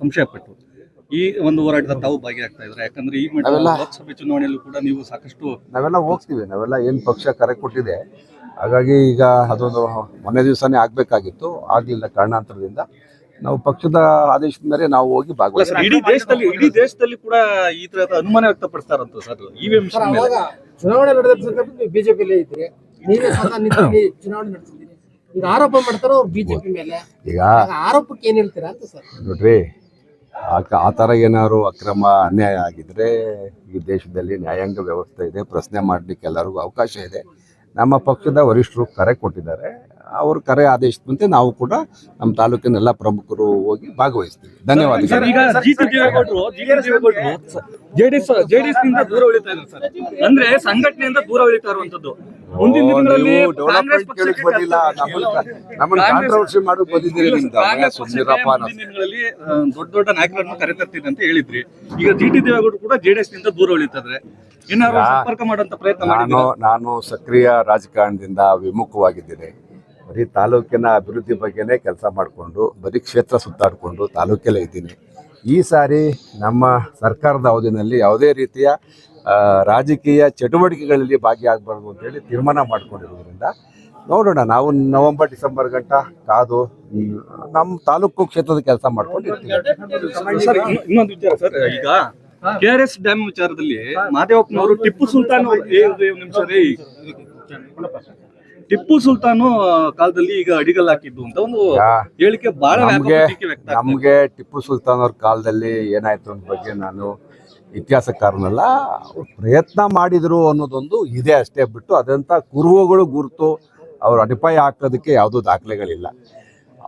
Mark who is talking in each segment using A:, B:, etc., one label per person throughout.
A: ಸಂಶಯ ಪಟ್ಟು ಈ ಒಂದು ಹೋರಾಟದ ತಾವು ಭಾಗಿಯಾಗ್ತಾ ಇದ್ರೆ ಯಾಕಂದ್ರೆ ಈ ಮಟ್ಟ
B: ನಾವೆಲ್ಲ-
A: ಲೋಕಸಭೆ ಚುನಾವಣೆಯಲ್ಲೂ ಕೂಡ ನೀವು ಸಾಕಷ್ಟು
B: ನಾವೆಲ್ಲ ಹೋಗ್ತೀವಿ ನಾವೆಲ್ಲ ಏನು ಪಕ್ಷ ಕರೆ ಕೊಟ್ಟಿದೆ. ಹಾಗಾಗಿ ಈಗ ಅದೊಂದು ಮೊನ್ನೆ ದಿವಸನೇ ಆಗಬೇಕಾಗಿತ್ತು ಆಗಲಿಲ್ಲ ಕಾರಣಾಂತರದಿಂದ. ನಾವು ಪಕ್ಷದ ಆದೇಶದ ಮೇಲೆ ನಾವು ಹೋಗಿ
A: ಅಲ್ಲ
B: ಭಾಗವಹಿಸ್ತೀವಿ
A: ಸರ್ ಇಡೀ ದೇಶದಲ್ಲಿ ಇಡೀ ದೇಶದಲ್ಲಿ ಕೂಡ ಈ ತರದ ಅನುಮಾನ ವ್ಯಕ್ತಪಡಿಸ್ತಾರಂತ ಸರ್ ಇವಿಎಂ
C: ಸರ್ ಅವಾಗ ಚುನಾವಣೆ ನಡೆದ ಸಂದರ್ಭದಲ್ಲಿ ಬಿಜೆಪಿಲೇ ಇದ್ರಿ. ನೀವೇ ಸ್ವತಃ ನಿಂತು ಚುನಾವಣೆ ನಡೆಸಿದ್ದೀರಿ. ಈಗ ಆರೋಪ ಮಾಡ್ತಾರೋ ಅವ್ರು ಬಿಜೆಪಿ ಮೇಲೆ.
B: ಈಗ
C: ಆಗ ಆರೋಪಕ್ಕೆ ಏನ್ ಹೇಳ್ತೀರಾ ಅಂತ ಸರ್?
B: ನೋಡ್ರಿ ಆ ಕ- ಆ ಥರ ಏನಾದ್ರು ಅಕ್ರಮ ಅನ್ಯಾಯ ಆಗಿದ್ರೆ ಈ ದೇಶದಲ್ಲಿ ನ್ಯಾಯಾಂಗ ವ್ಯವಸ್ಥೆ ಇದೆ. ಪ್ರಶ್ನೆ ಮಾಡಲಿಕ್ಕೆ ಎಲ್ಲರಿಗೂ ಅವಕಾಶ ಇದೆ. ನಮ್ಮ ಪಕ್ಷದ ವರಿಷ್ಠರು ಕರೆ ಕೊಟ್ಟಿದ್ದಾರೆ. ಅವರು ಕರೆ ಆದೇಶದಂತೆ ನಾವು ಕೂಡ ನಮ್ಮ ತಾಲೂಕಿನ ಎಲ್ಲ ಪ್ರಮುಖರು ಹೋಗಿ ಭಾಗವಹಿಸ್ತೀವಿ.
A: ಧನ್ಯವಾದ ಜೆಡಿಎಸ್ ಜೆಡಿಎಸ್ನಿಂದ ದೂರ ಉಳಿತಾ ಇದ್ದಾರೆ ಸರ್. ಅಂದ್ರೆ ಸಂಘಟನೆಯಿಂದ ದೂರ ಉಳಿತಾ ಇರುವಂತದ್ದು ಮುಂದಿನ ದಿನಗಳಲ್ಲಿ
B: ನೀವು
A: ಕಾಂಗ್ರೆಸ್
B: ಡೆವಲಪ್ಮೆಂಟ್ ಬಂದಿಲ್ಲ ನಮ್ಮನ್ನ ಕಾಂಟ್ರವರ್ಸಿ ಮಾಡೋಕೆ ಬಂದಿದ್ದೀರಿ ನಿಮ್ದು
A: ಕಾಂಗ್ರೆಸ್
B: ಸುಮ್ಮನಿರಪ್ಪ
A: ಪಕ್ಷಕ್ಕೆ ಮುಂದಿನ ದಿನಗಳಲ್ಲಿ ದೊಡ್ಡ ದೊಡ್ಡ ನಾಯಕರನ್ನು ಕರೆತರ್ತೀನಿ ಅಂತ ಹೇಳಿದ್ರಿ. ಈಗ ಜಿ ಟಿ ದೇವೇಗೌಡರು ಕೂಡ ಜೆಡಿಎಸ್ನಿಂದ ದೂರ ಉಳಿತಾರೆ ಏನಾದ್ರು ಸಂಪರ್ಕ ಮಾಡುವಂತ ಪ್ರಯತ್ನ
B: ನಾನು ನಾನು ಸಕ್ರಿಯ ರಾಜಕಾರಣದಿಂದ ವಿಮುಖವಾಗಿದ್ದೇನೆ. ಬರೀ ತಾಲೂಕಿನ ಅಭಿವೃದ್ಧಿ ಬಗ್ಗೆನೇ ಕೆಲಸ ಮಾಡಿಕೊಂಡು ಬರೀ ಕ್ಷೇತ್ರ ಸುತ್ತಾಡಿಕೊಂಡು ತಾಲೂಕಲ್ಲೇ ಇದ್ದೀನಿ. ಈ ಸಾರಿ ನಮ್ಮ ಸರ್ಕಾರದ ಅವಧಿನಲ್ಲಿ ಯಾವುದೇ ರೀತಿಯ ರಾಜಕೀಯ ಚಟುವಟಿಕೆಗಳಲ್ಲಿ ಭಾಗಿಯಾಗಬಾರ್ದು ಅಂತೇಳಿ ತೀರ್ಮಾನ ಮಾಡ್ಕೊಂಡಿರೋದ್ರಿಂದ ನೋಡೋಣ ನಾವು ನವೆಂಬರ್ ಡಿಸೆಂಬರ್ ಗಂಟ ಕಾದು ನಮ್ಮ ತಾಲೂಕು ಕ್ಷೇತ್ರದ ಕೆಲಸ ಮಾಡ್ಕೊಂಡು ಇರ್ತೀವಿ
A: ಸರ್ ಇನ್ನೊಂದು ವಿಚಾರ ಸರ್ ಈಗ ಕೆ ಆರ್ ಎಸ್ ಡ್ಯಾಮ್ ವಿಚಾರದಲ್ಲಿ ಮಾದೇವಪ್ಪನವರು ಟಿಪ್ಪು ಸುಲ್ತಾನ್ ನಿಮಿಷ ರೀ. ಟಿಪ್ಪು ಸುಲ್ತಾನು ಕಾಲದಲ್ಲಿ ಈಗ ಅಡಿಗಲ್ ಹಾಕಿದ್ದು ಅಂತ ಒಂದು ಹೇಳಿಕೆ ಬಹಳ
B: ನಮ್ಗೆ ಟಿಪ್ಪು ಸುಲ್ತಾನ್ ಅವ್ರ ಕಾಲದಲ್ಲಿ ಏನಾಯ್ತು ಅನ್ನೋ ಬಗ್ಗೆ ನಾನು ಇತಿಹಾಸಕಾರನಲ್ಲ ಪ್ರಯತ್ನ ಮಾಡಿದರು ಅನ್ನೋದೊಂದು ಇದೆ ಅಷ್ಟೇ ಬಿಟ್ಟು ಅದಂಥ ಕುರುಹುಗಳು ಗುರುತು ಅವರು ಅಡಿಪಾಯ ಹಾಕೋದಕ್ಕೆ ಯಾವುದೂ ದಾಖಲೆಗಳಿಲ್ಲ.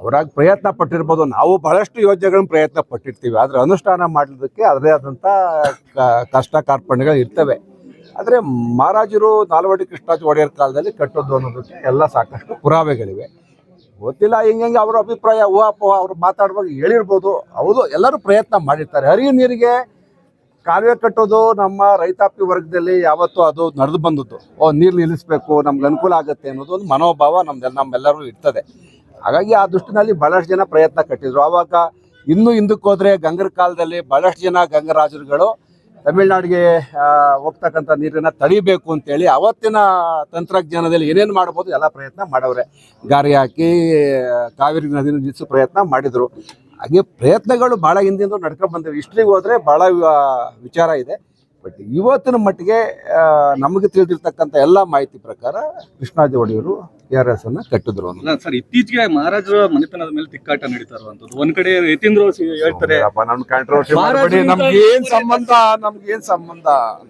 B: ಅವರಾಗಿ ಪ್ರಯತ್ನ ಪಟ್ಟಿರ್ಬೋದು, ನಾವು ಬಹಳಷ್ಟು ಯೋಜನೆಗಳನ್ನ ಪ್ರಯತ್ನ ಪಟ್ಟಿರ್ತೀವಿ, ಆದರೆ ಅನುಷ್ಠಾನ ಮಾಡಲಿಕ್ಕೆ ಅದರೇ ಆದಂಥ ಕಷ್ಟ ಕಾರ್ಪಣ್ಯಗಳು ಇರ್ತವೆ. ಆದರೆ ಮಹಾರಾಜರು ನಾಲ್ವಡಿ ಕೃಷ್ಣರಾಜ ಒಡೆಯರ್ ಕಾಲದಲ್ಲಿ ಕಟ್ಟೋದು ಅನ್ನೋದಕ್ಕೆ ಎಲ್ಲ ಸಾಕಷ್ಟು ಪುರಾವೆಗಳಿವೆ. ಗೊತ್ತಿಲ್ಲ, ಹಿಂಗೆ ಅವರ ಅಭಿಪ್ರಾಯ ಊಹಾಪ ಅವ್ರು ಮಾತಾಡುವಾಗ ಹೇಳಿರ್ಬೋದು, ಹೌದು, ಎಲ್ಲರೂ ಪ್ರಯತ್ನ ಮಾಡಿರ್ತಾರೆ. ಹರಿವು ನೀರಿಗೆ ಕಾಲುವೆ ಕಟ್ಟೋದು ನಮ್ಮ ರೈತಾಪಿ ವರ್ಗದಲ್ಲಿ ಯಾವತ್ತೂ ಅದು ನಡೆದು ಬಂದದ್ದು. ಓ, ನೀರು ನಿಲ್ಲಿಸ್ಬೇಕು, ನಮ್ಗೆ ಅನುಕೂಲ ಆಗುತ್ತೆ ಅನ್ನೋದು ಒಂದು ಮನೋಭಾವ ನಮ್ದೆಲ್ಲ ನಮ್ಮೆಲ್ಲರೂ ಇರ್ತದೆ. ಹಾಗಾಗಿ ಆ ದೃಷ್ಟಿನಲ್ಲಿ ಬಹಳಷ್ಟು ಜನ ಪ್ರಯತ್ನ ಕಟ್ಟಿದ್ರು. ಆವಾಗ ಇನ್ನೂ ಹಿಂದಕ್ಕೆ ಹೋದ್ರೆ ಗಂಗರ ಕಾಲದಲ್ಲಿ ಬಹಳಷ್ಟು ಜನ ಗಂಗರಾಜರುಗಳು ತಮಿಳ್ನಾಡಿಗೆ ಹೋಗ್ತಕ್ಕಂಥ ನೀರನ್ನ ತಡಿಬೇಕು ಅಂತೇಳಿ ಅವತ್ತಿನ ತಂತ್ರಜ್ಞಾನದಲ್ಲಿ ಏನೇನು ಮಾಡ್ಬೋದು ಎಲ್ಲ ಪ್ರಯತ್ನ ಮಾಡವ್ರೆ. ಗಾರಿ ಹಾಕಿ ಕಾವೇರಿ ನದಿನ ನಿಲ್ಲಿಸೋ ಪ್ರಯತ್ನ ಮಾಡಿದ್ರು. ಹಾಗೆ ಪ್ರಯತ್ನಗಳು ಭಾಳ ಹಿಂದಿಂದ ನಡ್ಕೊಂಡು ಬಂದಿವೆ. ಹಿಸ್ಟ್ರಿಗೆ ಹೋದ್ರೆ ಭಾಳ ವಿಚಾರ ಇದೆ. ಬಟ್ ಇವತ್ತಿನ ಮಟ್ಟಿಗೆ ಆ, ನಮಗೆ ತಿಳಿದಿರ್ತಕ್ಕಂಥ ಎಲ್ಲ ಮಾಹಿತಿ ಪ್ರಕಾರ ಕೃಷ್ಣಾಜಿ ಒಡೆಯರು ಕೆ ಆರ್ ಎಸ್ ಅನ್ನ ಕಟ್ಟಿದ್ರು
A: ಸರ್ ಇತ್ತೀಚೆಗೆ ಮಹಾರಾಜರ ಮನೆತನದ ಮೇಲೆ ತಿಕ್ಕಾಟ ನಡೀತಾರ ಇರುವಂತದ್ದು ಒಂದ್ ಕಡೆ ಯತೀಂದ್ರ ಹೇಳ್ತಾರೆ
B: ನಮ್ಮ ಕಾಂಟ್ರವರ್ಸಿ
A: ಮಹಾರಾಜರಿಂದ
B: ನಮ್ಗೆ ಏನ್ ಸಂಬಂಧ? ನಮ್ಗೆ ಏನ್ ಸಂಬಂಧ?